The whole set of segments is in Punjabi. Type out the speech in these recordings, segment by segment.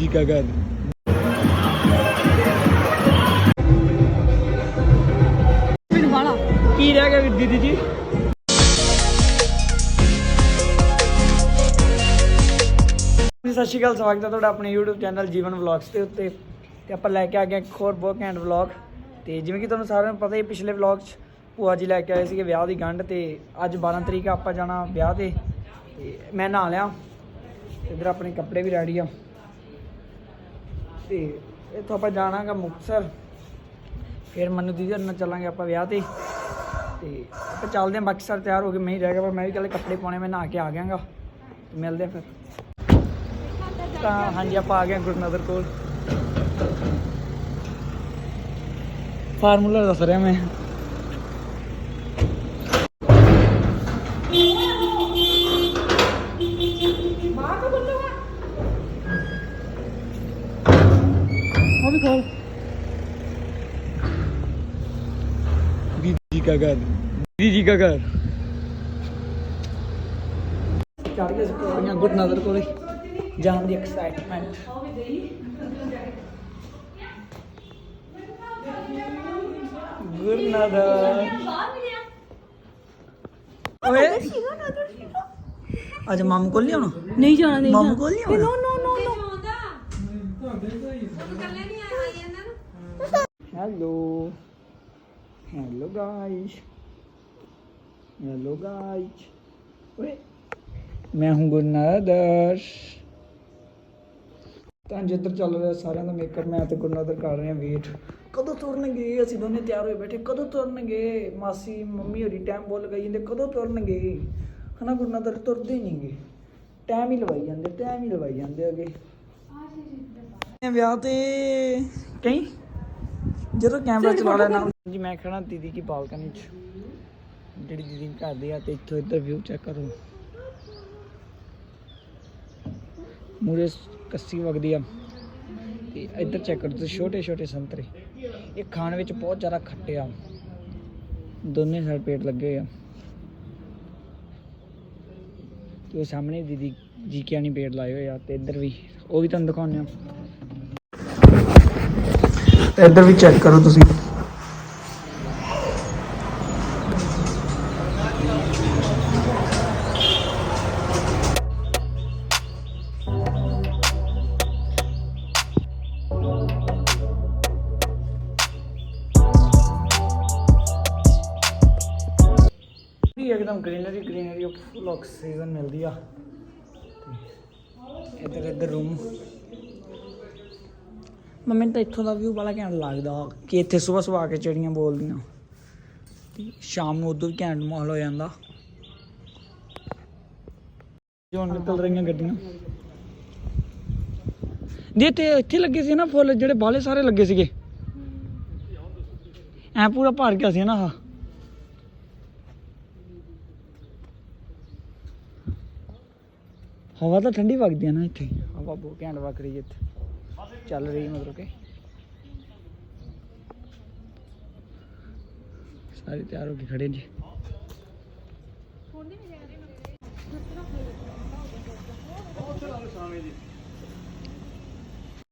ਜੀ ਕਾ ਘਰ ਮੈਨੂੰ ਵਾਲਾ ਕੀ ਰਹਿ ਗਿਆ ਵੀ ਦੀਦੀ ਜੀ? ਸਤਿ ਸ਼੍ਰੀ ਅਕਾਲ ਸਵਾਗਤ ਹੈ ਤੁਹਾਡਾ ਆਪਣੇ YouTube ਚੈਨਲ ਜੀਵਨ ਵਲੌਗਸ ਦੇ ਉੱਤੇ। ਤੇ ਆਪਾਂ ਲੈ ਕੇ ਆ ਗਏ ਇੱਕ ਹੋਰ ਬਹੁਤ ਘੈਂਟ ਵਲੌਗ। ਤੇ ਜਿਵੇਂ ਕਿ ਤੁਹਾਨੂੰ ਸਾਰਿਆਂ ਨੂੰ ਪਤਾ ਹੀ ਪਿਛਲੇ ਵਲੌਗ 'ਚ ਭੂਆ ਜੀ ਲੈ ਕੇ ਆਏ ਸੀਗੇ ਵਿਆਹ ਦੀ ਗੰਢ ਤੇ ਅੱਜ 12 ਤਰੀਕ ਆਪਾਂ ਜਾਣਾ ਵਿਆਹ ਤੇ। ਤੇ ਮੈਂ ਨਹਾ ਲਿਆ। ਇਧਰ ਆਪਣੇ ਕੱਪੜੇ ਵੀ ਰੈਡੀ ਆ। ਤੇ ਇੱਥੋਂ ਆਪਾਂ ਜਾਣਾਗਾ ਮੁਕਤਸਰ। ਫਿਰ ਮਨੂ ਦੀਦੀ ਨਾਲ ਚੱਲਾਂਗੇ ਆਪਾਂ ਵਿਆਹ ਤੇ। ਤੇ ਆਪਾਂ ਚੱਲਦੇ ਹਾਂ ਬਾਕੀ ਸਾਰੇ ਤਿਆਰ ਹੋ ਗਏ ਮੈਂ ਹੀ ਰਹਿ ਗਿਆ ਪਰ ਮੈਂ ਵੀ ਕੱਲੇ ਕੱਪੜੇ ਪਾਉਣੇ, ਮੈਂ ਨਹਾ ਕੇ ਆ ਗਿਆਗਾ। ਮਿਲਦੇ ਹਾਂ ਫਿਰ। ਤਾਂ ਹਾਂਜੀ, ਆਪਾਂ ਆ ਗਏ ਹਾਂ ਗੁਰਨਗਰ ਕੋਲ। ਫਾਰਮੂਲਾ ਦੱਸ ਰਿਹਾ ਮੈਂ ਉਹ ਵੀ ਖੋਲ दीदी का घर दीदी का घर ਚੜ ਕੇ ਸਪੋਰੀਆਂ ਗੁੱਡ ਨਜ਼ਰ ਕੋਲੇ ਜਾਣ ਦੀ ਐਕਸਾਈਟਮੈਂਟ ਗੁੱਡ ਨਜ਼ਰ ਓਏ ਅੱਜ ਮਾਮੂ ਕੋਲ ਨਹੀਂ ਆਉਣਾ ਨਹੀਂ ਜਾਣਾ ਨਹੀਂ ਮਾਮੂ ਕੋਲ ਨਹੀਂ ਆਉਣਾ ਨੋ ਗਾਇਸ ਹੈਲੋ ਗਾਇਸ ਓਏ ਮੈਂ ਹੂੰ ਗੁਰਨਾਦਰ ਤਾਂ ਜਿੱਧਰ ਚੱਲ ਰਿਹਾ ਸਾਰਿਆਂ ਦਾ ਮੇਕਅਪ ਮੈਂ ਤੇ ਗੁਰਨਾਦਰ ਕਰ ਰਹੇ ਹਾਂ ਵੇਟ ਕਦੋਂ ਤੁਰਨਗੇ? ਅਸੀਂ ਦੋਨੇ ਤਿਆਰ ਹੋਏ ਬੈਠੇ। ਕਦੋਂ ਤੁਰਨਗੇ? ਮਾਸੀ ਮੰਮੀ ਹੋਰੀ ਟਾਈਮ ਬੋਲ ਗਈ ਜਾਂਦੇ। ਕਦੋਂ ਤੁਰਨਗੇ? ਹਨਾ ਗੁਰਨਾਦਰ ਤੁਰਦੇ ਨਹੀਂਗੇ ਟਾਈਮ ਹੀ ਲਵਾਈ ਜਾਂਦੇ ਟਾਈਮ ਹੀ ਲਵਾਈ ਜਾਂਦੇ ਅਗੇ। ਵਿਆਹ ਤੇ ਕਹੀਂ? ਜਦੋਂ ਕੈਮਰਾ ਚਲਾ ਲੈਣਾ ਜੀ ਮੈਂ ਖੜਾ ਦੀਦੀ ਕੀ ਬਾਲਕਨੀ 'ਚ। ਜਿਹੜੀ ਦੀਦੀ ਘਰ ਦੀ ਆ ਤੇ ਇੱਥੋਂ ਇੱਧਰ ਵਿਊ ਚੈੱਕ ਕਰੋ। ਮੂਰੇ ਕੱਸੀ ਵਗਦੀ ਆ। ਤੇ ਇੱਧਰ ਚੈੱਕ ਕਰੋ ਤੁਸੀਂ ਛੋਟੇ ਛੋਟੇ ਸੰਤਰੇ। ਇਹ ਖਾਣ ਵਿੱਚ ਬਹੁਤ ਜ਼ਿਆਦਾ ਖੱਟੇ ਆ। ਦੋਨੇ ਸਾਈਡ ਪੇਟ ਲੱਗੇ ਆ। ਤੇ ਉਹ ਸਾਹਮਣੇ ਦੀਦੀ ਜੀ ਕਿਆ ਨਹੀਂ ਪੇੜ ਲਾਏ ਹੋਏ ਆ ਤੇ ਇੱਧਰ ਵੀ। ਉਹ ਵੀ ਤੁਹਾਨੂੰ ਦਿਖਾਉਂਦੇ ਆ। ਇੱਧਰ ਵੀ ਚੈੱਕ ਕਰੋ ਤੁਸੀਂ। ਵੀ ਇੱਕਦਮ ਗ੍ਰੀਨਰੀ ਗ੍ਰੀਨਰੀ ਫੁੱਲ ਆਕਸੀਜਨ ਮਿਲਦੀ ਆ। ਤੇ ਇੱਧਰ ਇੱਧਰ ਰੂਮ ਮੈਨੂੰ ਤਾਂ ਇੱਥੋਂ ਦਾ ਵਿਊ ਬੜਾ ਘੈਂਟ ਲੱਗਦਾ ਕਿ ਇੱਥੇ ਸਵੇਰ ਸਵੇਰ ਆ ਕੇ ਚਿੜੀਆਂ ਬੋਲਦੀਆਂ। ਤੇ ਸ਼ਾਮ ਨੂੰ ਉਦੋਂ ਵੀ ਘੈਂਟ ਮਾਹੌਲ ਹੋ ਜਾਂਦਾ। ਜੋ ਨਿਕਲ ਰਹੀਆਂ ਗੱਡੀਆਂ। ਜੇ ਤੇ ਇੱਥੇ ਲੱਗੇ ਸੀ ਨਾ ਫੁੱਲ, ਜਿਹੜੇ ਬਾਲੇ ਸਾਰੇ ਲੱਗੇ ਸੀਗੇ। ਐ ਪੂਰਾ ਭਰ ਗਿਆ ਸੀ ਨਾ ਆਹ। ਹਵਾ ਤਾਂ ਠੰਡੀ ਵਗਦੀ ਆ ਨਾ ਇੱਥੇ। ਹਵਾ ਬਹੁਤ ਘੈਂਟ ਵਗ ਰਹੀ ਹੈ ਇੱਥੇ। ਚੱਲ ਰਹੀ ਮਤਲਬ ਕਿ। ਸਾਰੇ ਤਿਆਰ ਹੋ ਕੇ ਖੜੇ ਜੀ।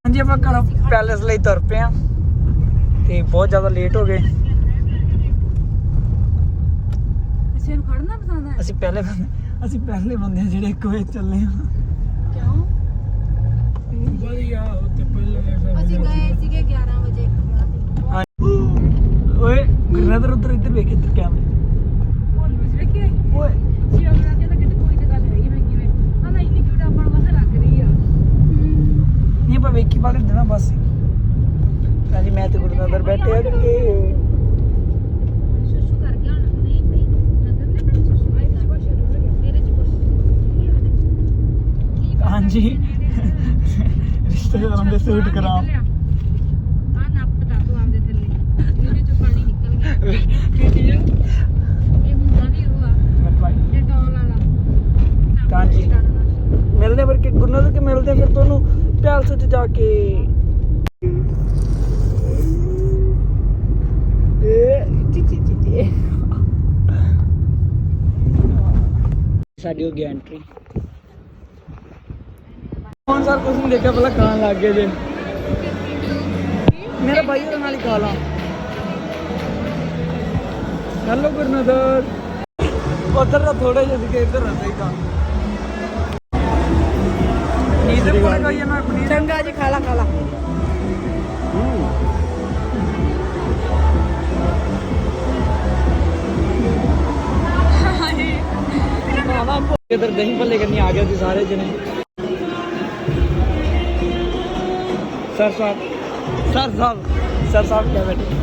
ਹਾਂਜੀ ਆਪਾਂ ਘਰੋਂ ਪੈਲੇਸ ਲਈ ਤੁਰ ਪਏ ਆ ਤੇ ਬਹੁਤ ਜ਼ਿਆਦਾ ਲੇਟ ਹੋ ਗਏ। ਅਸੀਂ ਨੂੰ ਖੜਨਾ ਪਸੰਦ ਅਸੀਂ ਪਹਿਲੇ ਬੰਦੇ ਅਸੀਂ ਪਹਿਲੇ ਬੰਦੇ ਆ ਜਿਹੜੇ ਇੱਕ ਵਜੇ ਚੱਲੇ ਆ ਕਿਉਂ? ਵਧੀਆ ਉੱਤੇ ਅਸੀਂ ਗਏ ਸੀਗੇ 11 ਵਜੇ ਇੱਕ ਵਿਆਹ ਤੇ ਓਏ ਗੁਰਨਦਰ ਉਧਰ ਇੱਧਰ ਵੇਖ ਇੱਧਰ ਕੈਮਰੇ। ਹੁਣ ਵਿੱਚ ਵੇਖੀ ਓਏ। ਜੀ ਉਹਨਾਂ ਕਹਿੰਦਾ ਕਿ ਕੋਈ ਤਾਂ ਗੱਲ ਹੈਗੀ ਮੈਂ ਕਿਵੇਂ ਆ ਨਾ ਇੰਨੀ ਕਿਉਂ ਆਪਾਂ ਨੂੰ ਬਸ ਲੱਗ ਰਹੀ ਆ। ਨਹੀਂ ਆਪਾਂ ਵੇਖੀ ਪਾ ਕੇ ਦੇਣਾ ਬਸ ਹਾਂਜੀ ਮੈਂ ਤੇ ਗੁਰਨਦਰ ਬੈਠੇ ਆ ਕਿ ਸ਼ੁਸ਼ੂ ਕਰ ਗਿਆ ਹੁਣ। ਨਹੀਂ ਪਈ ਨਜ਼ਰ ਨਹੀਂ ਪਈ ਸ਼ੁਸ਼ੂ ਆਈ ਤੇ ਕੁਛ ਮੇਰੇ ਚ ਕੁਛ ਹਾਂਜੀ। ਰਿਸ਼ਤੇਦਾਰਾਂ ਦੇ ਸੂਟ ਕਰਾ। ਆ ਨੱਪ ਦਾ ਤੂੰ ਆਪਦੇ ਥੱਲੇ। ਇਹਦੇ ਚੋਂ ਪਾਣੀ ਨਿਕਲ ਗਿਆ। ਇਹ ਹੁੰਦਾ ਵੀ ਉਹ ਆ। ਇਹ ਡੋਲ ਵਾਲਾ। ਹਾਂਜੀ। ਮਿਲਦੇ ਫਿਰ ਕਿ ਗੁਰਨਦਰ ਕੇ ਮਿਲਦੇ ਫਿਰ ਤੁਹਾਨੂੰ ਪੈਲਸ 'ਚ ਜਾ ਕੇ। ਏ ਚੀ ਚੀ ਚੀ ਚੀ। ਸਾਡੀ ਹੋ ਗਈ ਐਂਟਰੀ ਸਰ ਕੁਝ ਨਹੀਂ ਦੇਖਿਆ ਪਹਿਲਾਂ ਖਾਣ ਲੱਗ ਗਏ ਜੇ ਮੇਰਾ ਭਾਈ ਉਹਦੇ ਨਾਲ ਹੀ ਖਾ ਲਾ ਹੈਲੋ ਗੁਰਨਦਰ ਉਧਰ ਦਾ ਥੋੜਾ ਜਿਹਾ ਸੀ ਇੱਧਰ ਆ ਸਹੀ ਤਾਂ ਨੀਂਦ ਪੂਰਾ ਕਰੀ ਨਾ ਪਨੀਰ ਚੰਗਾ ਜੀ ਖਾ ਲਾ ਖਾ ਲਾ ਇਧਰ ਦਹੀਂ ਭੱਲੇ ਕਰਨੀ ਆ ਗਏ ਸੀ ਸਾਰੇ ਜਣੇ ਸਰ ਸਾਹਿਬ ਸਰ ਸਾਹਿਬ ਸਰ ਸਾਹਿਬ ਕਿਆ ਬੈਠੇ?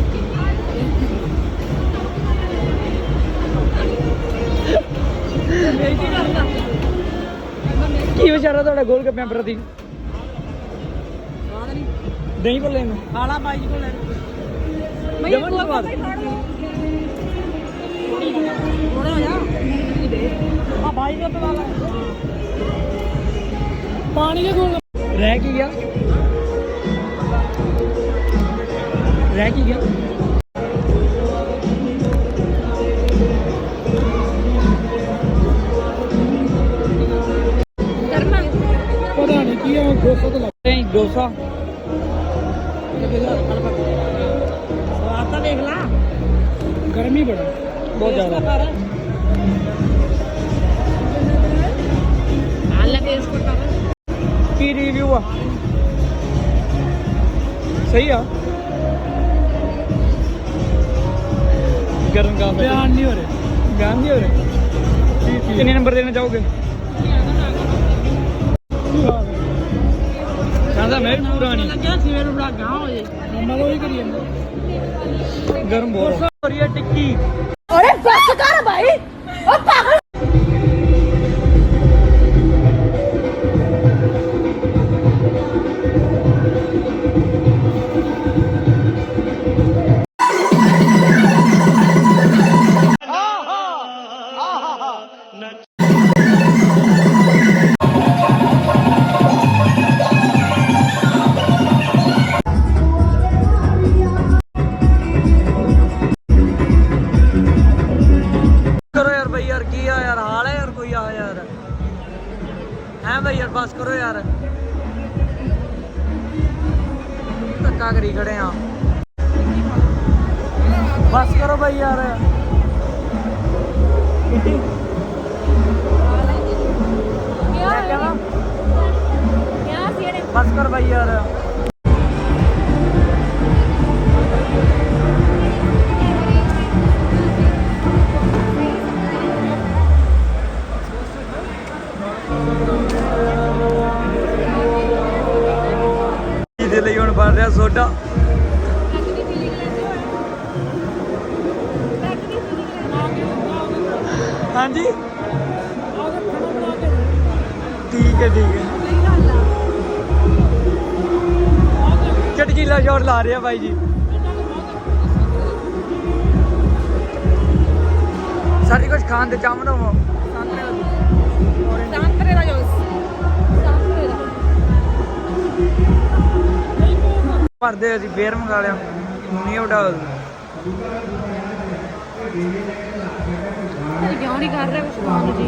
ਕੀ ਵਿਚਾਰਾ ਤੁਹਾਡਾ ਗੋਲ ਗੱਪਿਆਂ ਪ੍ਰਤੀ? ਦਹੀਂ ਭੱਲੇ ਨੂੰ? ਖਾਲਾ ਬਾਈ ਜੀ ਕੋਲ ਮੈਂ ਜਮਾਂ ਨੀ ਸਵਾਦ। ਥੋੜਾ ਹੋ ਜਾ ਆ ਬਾਈ ਦਾ ਪਤਾ ਲੈ। ਪਾਣੀ ਦੇ ਕੋਲ ਰਹਿ ਕੀ ਗਿਆ? ਰਹਿ ਕੀ ਗਿਆ ਕਰਮਾ ਪਤਾ ਨਹੀਂ ਕੀ ਹੈ ਡੋਸਾ ਤਾਂ ਲੱਗਦਾ ਨਹੀਂ ਡੋਸਾ ਸਵਾਦ ਗਰਮ ਕੰਮ ਬਿਆਨ ਨਹੀਂ ਹੋ ਰਿਹਾ। ਬਿਆਨ ਨਹੀਂ ਹੋ ਰਿਹਾ। ਕਿੰਨੇ ਨੰਬਰ ਦੇਣਾ ਚਾਹੋਗੇ? ਕਹਿੰਦਾ ਮੈਂ ਵੀ ਪੂਰਾ ਨਹੀਂ। ਲੱਗਿਆ ਸੀ ਮੈਨੂੰ ਬੜਾ ਗਾਂ ਹੋ ਜੇ ਮੰਮਾ ਉਹ ਹੀ ਕਰੀ ਜਾਂਦਾ। ਗਰਮ ਬਹੁਤ। ਹੋ ਰਹੀ ਹੈ ਟਿੱਕੀ। ਕਰੋ ਬਈ ਯਾਰ ਬਸ ਕਰੋ ਯਾਰ। ਧੱਕਾ ਕਰੀ ਖੜੇ ਆ। ਬਸ ਕਰੋ ਬਈ ਯਾਰ। ਬਸ ਕਰ ਬਈ ਯਾਰ। ਬਾਈ ਜੀ। ਸਾਰੀ ਕੁਝ ਖਾਣ ਦੇ ਚਾਹਮਨ ਹੋ ਸੰਤਰੇ ਦਾ ਜੂਸ ਸੰਤਰੇ ਦਾ ਭਰਦੇ ਅਸੀਂ, ਫੇਰ ਮੰਗਾ ਲਿਆ। ਨਹੀਂ ਉਡਾ ਇਹ ਕਿਉਂ ਨਹੀਂ ਕਰ ਰਿਹਾ ਕੁਛ ਖਾਣ ਜੀ?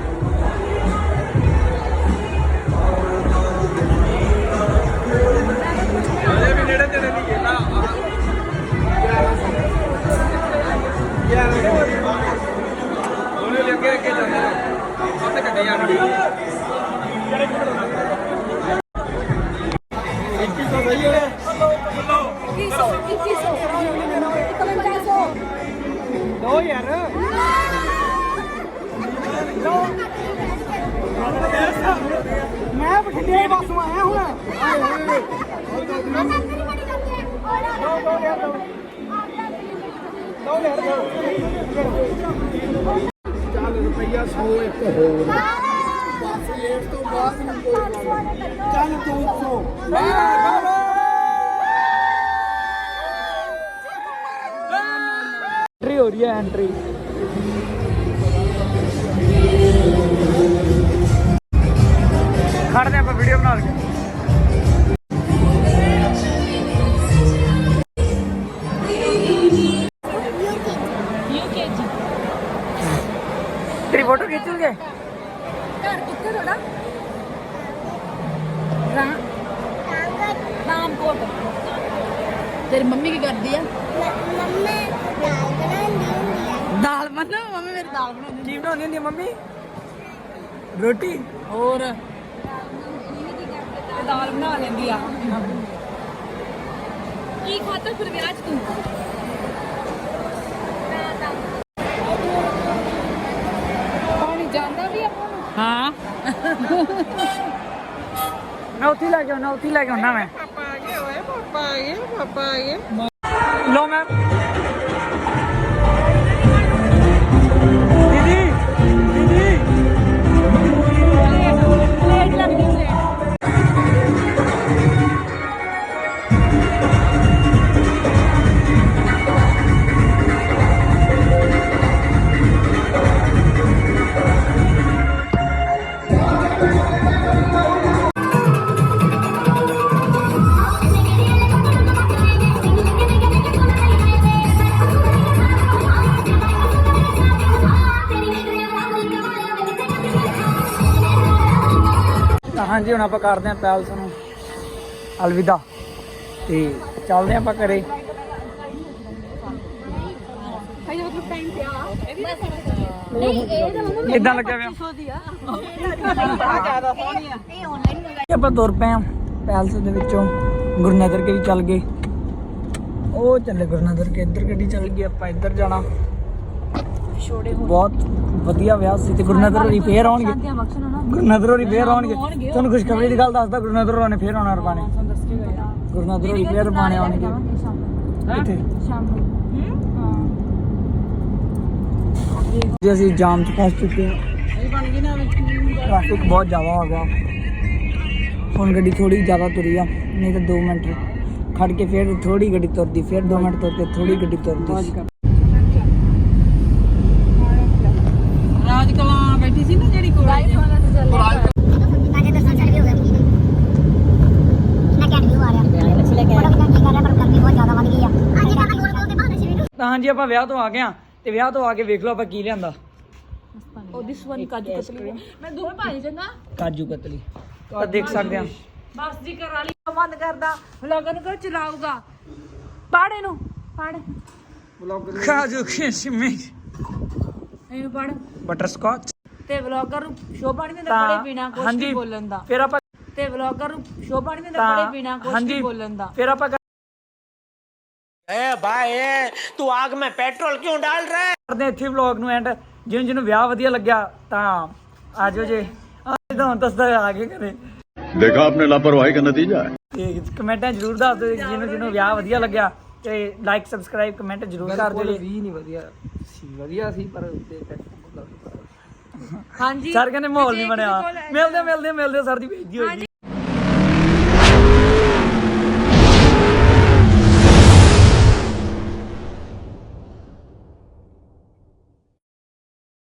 ਮੈਂ ਬਠਿੰਡੇ ਪਾਸੋਂ ਆਇਆ ਹੁਣ ਦੋ ਯਾਰ ਚੱਲ ਰੁਪਈਆ 100 ਇੱਕ ਹੋਰ। ਬਸ ਇਸ ਤੋਂ ਬਾਅਦ ਨਹੀਂ ਕੋਈ ਗੱਲ ਚੱਲ 200 ਐਂਟਰੀ ਹੋ ਰਹੀ ਹੈ ਐਂਟਰੀ ਖੜਦੇ ਆਪਾਂ ਵੀਡੀਓ ਬਣਾ ਲਈਏ। ਰੋਟੀ ਹੋਰ ਤੇ ਦਾਲ ਬਣਾ ਲੈਂਦੀ ਆ ਕੀ ਖਾਤਾ ਫਿਰ ਵਿਆਹ ਚ ਤੂੰ ਪਾਣੀ ਜਾਂਦਾ ਵੀ ਆਪਾਂ ਨੂੰ ਹਾਂ ਮੈਂ ਉੱਥੇ ਹੀ ਲੈ ਕੇ ਆਉਣਾ ਉੱਥੇ ਹੀ ਲੈ ਕੇ ਆਉਣਾ ਮੈਂ ਪਾਪਾ ਆ ਗਏ ਓਏ ਪਾਪਾ ਆ ਗਏ ਪਾਪਾ ਆ ਗਏ ਲੋ ਮੈਂ ਹਾਂਜੀ, ਹੁਣ ਆਪਾਂ ਕਰਦੇ ਆਂ ਪੈਲਸ ਨੂੰ। ਅਲਵਿਦਾ। ਤੇ ਚੱਲਦੇ ਆਂ ਆਪਾਂ ਘਰੇ। ਹਜੇ ਇਦਾਂ ਲੱਗਿਆ ਪਿਆ ਆਪਾਂ ਤੁਰ ਪਏ ਆਂ ਪੈਲਸ ਦੇ ਵਿੱਚੋਂ। ਗੁਰਨਗਰ ਕੇ ਵੀ ਚੱਲ ਗਏ। ਉਹ ਚੱਲੇ ਗੁਰਨਗਰ ਕੇ। ਇੱਧਰ ਗੱਡੀ ਚੱਲ ਗਈ, ਆਪਾਂ ਇੱਧਰ ਜਾਣਾ। ਛੋੜੇ ਹੋ ਬਹੁਤ ਵਧੀਆ ਵਿਆਹ ਸੀ ਤੇ ਗੁਰਨਗਰ ਹੋਰੀ ਫੇਰ ਆਉਣਗੇ ਸ਼ਾਂਤੀਆਂ ਬਖਸ਼ਣ ਨਾ। ਗੁਰਨਗਰ ਹੋਰੀ ਫੇਰ ਆਉਣਗੇ ਆਉਣਗੇ। ਤੁਹਾਨੂੰ ਖੁਸ਼ਖਬਰੀ ਦੀ ਗੱਲ ਦੱਸਦਾ ਗੁਰਨਗਰ ਹੋਰਾਂ ਨੇ ਫੇਰ ਆਉਣਾ ਗਏ ਆ। ਗੁਰਨਗਰ ਹੋਰੀ ਫੇਰ ਰਬਾਨੇ ਆਉਣਗੇ ਸ਼ਾਮ ਨੂੰ। ਕਿੱਥੇ? ਸ਼ਾਮ ਨੂੰ। ਹਾਂ। ਜੀ ਅਸੀਂ ਜਾਮ 'ਚ ਫਸ ਚੁੱਕੇ ਹਾਂ। ਇਹ ਬਣ ਗਈ ਨਾ ਟ੍ਰੈਫਿਕ ਬਹੁਤ ਜ਼ਿਆਦਾ ਹੋ ਗਿਆ। ਹੁਣ ਗੱਡੀ ਥੋੜੀ ਜ਼ਿਆਦਾ ਤੁਰੀ ਆ ਨਹੀਂ ਤਾਂ 2 ਮਿੰਟ ਖੜ ਕੇ ਫਿਰ ਥੋੜੀ ਗੱਡੀ ਤੁਰਦੀ ਫਿਰ 2 ਮਿੰਟ ਤੁਰ ਕੇ ਥੋੜੀ ਗੱਡੀ ਤੁਰਦੀ ਕਲਾਂ ਬੈਠੀ ਸੀ ਨਾ ਜਿਹੜੀ ਕੋਲ ਗਾਈਸ ਹੁਣ ਅਸੀਂ ਚੱਲੇ ਅੱਜ ਦਰਸ਼ਨ ਚੜ ਗਏ ਹੋ ਗਏ ਮੀਂਹ ਦੇ ਮੈਂ ਕਿਹਾ ਵੀਊ ਆ ਰਿਹਾ ਬੱਚੇ ਲੈ ਕੇ ਆਇਆ ਕੀ ਕਰ ਰਿਹਾ ਪਰ ਗਰਮੀ ਬਹੁਤ ਜ਼ਿਆਦਾ ਵੱਧ ਗਈ ਆ ਅੱਜ ਤਾਂ ਲੋੜ ਕੋਲ ਤੇ ਬਹਾਨੇ ਸੀ ਵੀਡੀਓ ਤਾਂ ਹਾਂਜੀ ਆਪਾਂ ਵਿਆਹ ਤੋਂ ਆ ਗਏ ਆ ਤੇ ਵਿਆਹ ਤੋਂ ਆ ਕੇ ਵੇਖ ਲਓ ਆਪਾਂ ਕੀ ਲਿਆਂਦਾ। ਉਹ ਦਿਸ ਵਨ ਕਾਜੂ ਕਤਲੀ। ਮੈਂ ਦੂਰ ਭਾਈ ਚੰਗਾ। ਕਾਜੂ ਕਤਲੀ। ਤਾਂ ਦੇਖ ਸਕਦੇ ਆ ਬਸ ਜੀ ਕਰ ਵਾਲੀ ਬੰਦ ਕਰਦਾ ਵਲੌਗਰ ਨੂੰ ਕਹ ਚਲਾਊਗਾ। ਪੜ ਇਹਨੂੰ ਪੜ। ਕਾਜੂ ਕਿਸ਼ਮਿਸ਼ ਇਹਨੂੰ ਪੜ। ਬਟਰ ਸਕਾਚ ਤੇ ਵਲੌਗਰ ਨੂੰ ਸ਼ੋਭਾ ਨਹੀਂ ਦਿੰਦਾ ਪੜੇ ਬਿਨਾ ਕੁਝ ਨਹੀਂ ਬੋਲਣ ਦਾ। ਫਿਰ ਆਪਾਂ ਤੇ ਵਲੌਗਰ ਨੂੰ ਸ਼ੋਭਾ ਨਹੀਂ ਦਿੰਦਾ ਪੜੇ ਬਿਨਾ ਕੁਝ ਨਹੀਂ ਬੋਲਣ ਦਾ। ਫਿਰ ਆਪਾਂ ए भाई तू आग में पेट्रोल क्यों डाल रहा है ਕਰਦੇ ਹਾਂ ਇੱਥੇ ਵਲੌਗ ਨੂੰ ਐਂਡ ਜਿਹਨੂੰ ਜਿਹਨੂੰ ਵਿਆਹ ਵਧੀਆ ਲੱਗਿਆ ਤਾਂ ਆਜੋ ਜੇ ਇਦਾਂ ਹੁਣ ਦੱਸਦਾ ਆ ਕੇ ਘਰੇ देखा आपने लापरवाही का नतीजा है ਤੇ ਕਮੈਂਟਾਂ ਜ਼ਰੂਰ ਦੱਸ ਦਿਓ ਜੀ ਜਿਹਨੂੰ ਜਿਹਨੂੰ ਵਿਆਹ ਵਧੀਆ ਲੱਗਿਆ ਤੇ ਲਾਈਕ ਸਬਸਕ੍ਰਾਈਬ ਕਮੈਂਟ ਜ਼ਰੂਰ ਕਰ ਦਿਓ ਜੀ ਵੀ ਨਹੀਂ ਵਧੀਆ ਸੀ ਵਧੀਆ ਸੀ ਪਰ ਉੱਤੇ ਹਾਂਜੀ ਸਰ ਕਹਿੰਦੇ ਮਾਹੌਲ ਨਹੀਂ ਜੇ ਬਣਿਆ ਕਿਸੇ ਕੋਲ ਮਿਲਦੇ ਮਿਲਦੇ ਮਿਲਦੇ ਸਰ ਦੀ ਬੇਇੱਜ਼ਤੀ ਹੋਈ